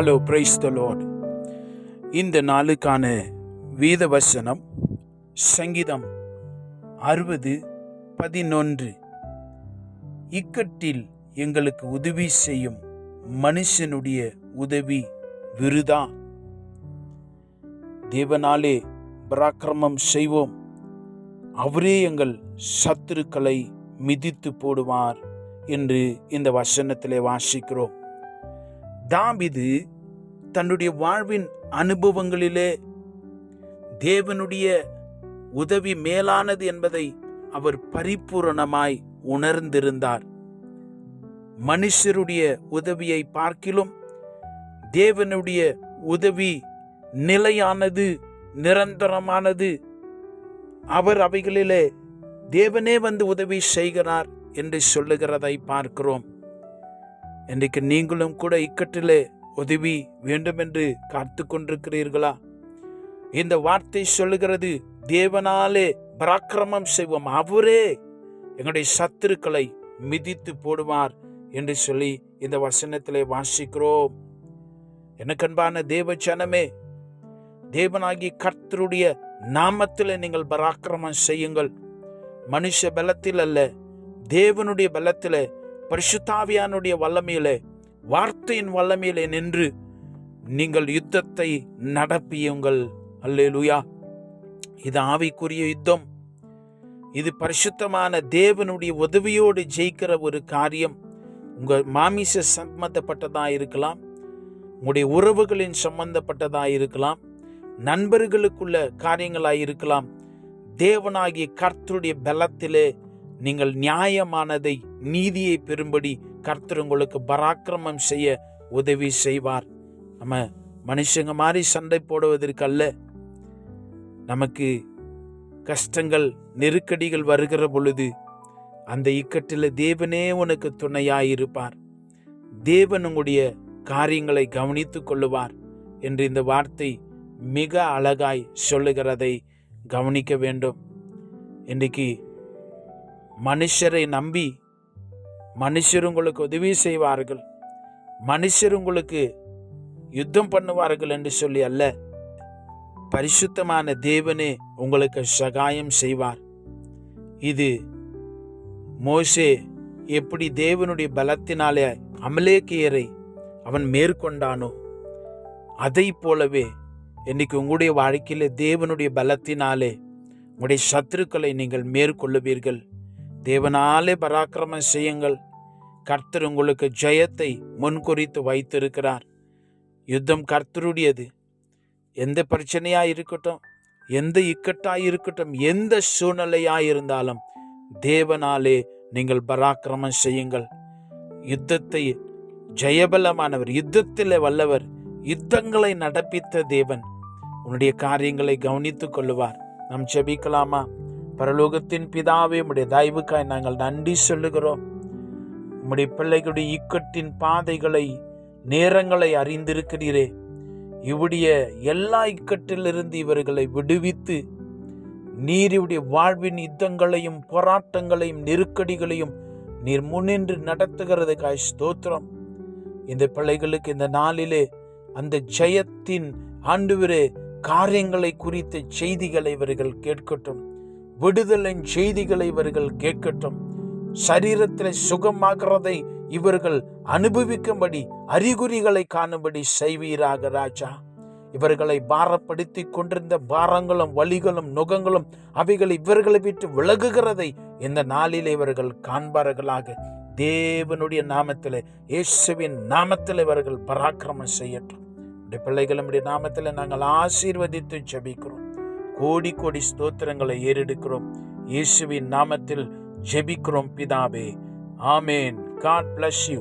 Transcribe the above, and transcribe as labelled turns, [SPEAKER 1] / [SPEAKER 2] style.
[SPEAKER 1] Hello praise the load இந்த நாளுக்கான வேத வசனம் சங்கீதம் அறுபது பதினொன்று. இக்கட்டில் எங்களுக்கு உதவி செய்யும் மனுஷனுடைய உதவி விருதா? தேவனாலே பராக்கிரமம் செய்வோம். அவரே எங்கள் சத்துருக்களை மிதித்து போடுவார் என்று இந்த வசனத்திலே வாசிக்கிறோம். தாவிது தன்னுடைய வாழ்வின் அனுபவங்களிலே தேவனுடைய உதவி மேலானது என்பதை அவர் பரிபூரணமாய் உணர்ந்திருந்தார். மனுஷருடைய உதவியை பார்க்கிலும் தேவனுடைய உதவி நிலையானது நிரந்தரமானது. அவர் அவைகளிலே தேவனே வந்து உதவி செய்கிறார் என்று சொல்லுகிறதை பார்க்கிறோம். இன்றைக்கு நீங்களும் கூட இக்கட்டிலே உதவி வேண்டும் என்று காத்து கொண்டிருக்கிறீர்களா இந்த வார்த்தை சொல்லுகிறது தேவனாலே பராக்கிரமம் செய்வோம் அவரே எங்களுடைய சத்துருக்களை மிதித்து போடுவார் என்று சொல்லி இந்த வசனத்திலே வாசிக்கிறோம். எனக்கன்பான தேவ ஜனமே தேவனாகி கர்த்தருடைய நாமத்தில் நீங்கள் பராக்கிரமம் செய்யுங்கள். மனுஷ பலத்தில் அல்ல தேவனுடைய பலத்தில் பரிசுத்தாவியானுடைய வல்லமையிலே வார்த்தையின் வல்லமையிலே நின்று நீங்கள் யுத்தத்தை நடப்பியுங்கள். அல்லேலுயா. இது ஆவிக்குரிய யுத்தம். இது பரிசுத்தமான தேவனுடைய உதவியோடு ஜெயிக்கிற ஒரு காரியம். உங்கள் மாமிச சம்பந்தப்பட்டதாக இருக்கலாம். உங்களுடைய உறவுகளின் சம்பந்தப்பட்டதாக இருக்கலாம். நண்பர்களுக்குள்ள காரியங்களாக இருக்கலாம். தேவனாகிய கர்த்தருடைய பலத்திலே நீங்கள் நியாயமானதை நீதியை பெறும்படி கர்த்தர் உங்களுக்கு பராக்கிரமம் செய்ய உதவி செய்வார். நம்ம மனுஷங்க மாதிரி சண்டை போடுவதற்கு அல்ல. நமக்கு கஷ்டங்கள் நெருக்கடிகள் வருகிற பொழுது அந்த இக்கட்டில் தேவனே உனக்கு துணையாயிருப்பார். தேவன் உங்களுடைய காரியங்களை கவனித்துக் கொள்ளுவார் என்று இந்த வார்த்தை மிக அழகாய் சொல்லுகிறதை கவனிக்க வேண்டும். இன்றைக்கு மனுஷரை நம்பி மனுஷர் உங்களுக்கு உதவி செய்வார்கள். மனுஷர் உங்களுக்கு யுத்தம் பண்ணுவார்கள் என்று சொல்லி அல்ல. பரிசுத்தமான தேவனே உங்களுக்கு சகாயம் செய்வார். இது மோசே எப்படி தேவனுடைய பலத்தினாலே அமலேக்கியரை அவன் மேற்கொண்டானோ அதை போலவே இன்னைக்கு உங்களுடைய வாழ்க்கையில் தேவனுடைய பலத்தினாலே உங்களுடைய சத்துருக்களை நீங்கள் மேற்கொள்ளுவீர்கள். தேவனாலே பராக்கிரமம் செய்யுங்கள். கர்த்தர் உங்களுக்கு ஜெயத்தை முன்குறித்து வைத்திருக்கிறார். யுத்தம் கர்த்தருடையது. எந்த பிரச்சனையாக இருக்கட்டும் எந்த இக்கட்டாக இருக்கட்டும் எந்த சூழ்நிலையாக இருந்தாலும் தேவனாலே நீங்கள் பராக்கிரமம் செய்யுங்கள். யுத்தத்தை ஜெயபலமானவர் யுத்தத்தில் வல்லவர் யுத்தங்களை நடப்பித்த தேவன் உன்னுடைய காரியங்களை கவனித்துக் கொள்ளுவார். நாம் செபிக்கலாமா பரலோகத்தின் பிதாவே உடைய தயவுக்காய் நாங்கள் நன்றி சொல்லுகிறோம். உம்முடைய பிள்ளைகளுடைய இக்கட்டின் பாதைகளை நேரங்களை அறிந்திருக்கிறீரே. இவருடைய எல்லா இக்கட்டிலிருந்து இவர்களை விடுவித்து நீருடைய வாழ்வின் யுத்தங்களையும் போராட்டங்களையும் நெருக்கடிகளையும் நீர் முன்னின்று நடத்துகிறதுக்காய் ஸ்தோத்திரம். இந்த பிள்ளைகளுக்கு இந்த நாளிலே அந்த ஜெயத்தின் ஆண்டுவரே காரியங்களை குறித்த செய்திகளை இவர்கள் கேட்கட்டும். விடுதலின் செய்திகளை இவர்கள் கேட்கட்டும். சரீரத்தில் சுகமாகிறதை இவர்கள் அனுபவிக்கும்படி அறிகுறிகளை காணும்படி செய்வீராக ராஜா. இவர்களை பாரப்படுத்தி கொண்டிருந்த பாரங்களும் வலிகளும் நுகங்களும் அவைகள் இவர்களை விட்டு விலகுகிறதை இந்த நாளில் இவர்கள் காண்பார்களாக. தேவனுடைய நாமத்தில் இயேசுவின் நாமத்தில் இவர்கள் பராக்கிரமம் செய்யட்டும். பிள்ளைகளுடைய நாமத்தில் நாங்கள் ஆசீர்வதித்து ஜெபிக்கிறோம். கோடி கோடி ஸ்தோத்திரங்களை ஏறெடுக்கிறோம். இயேசுவின் நாமத்தில் ஜெபிக்கிறோம் பிதாவே. ஆமேன். God bless you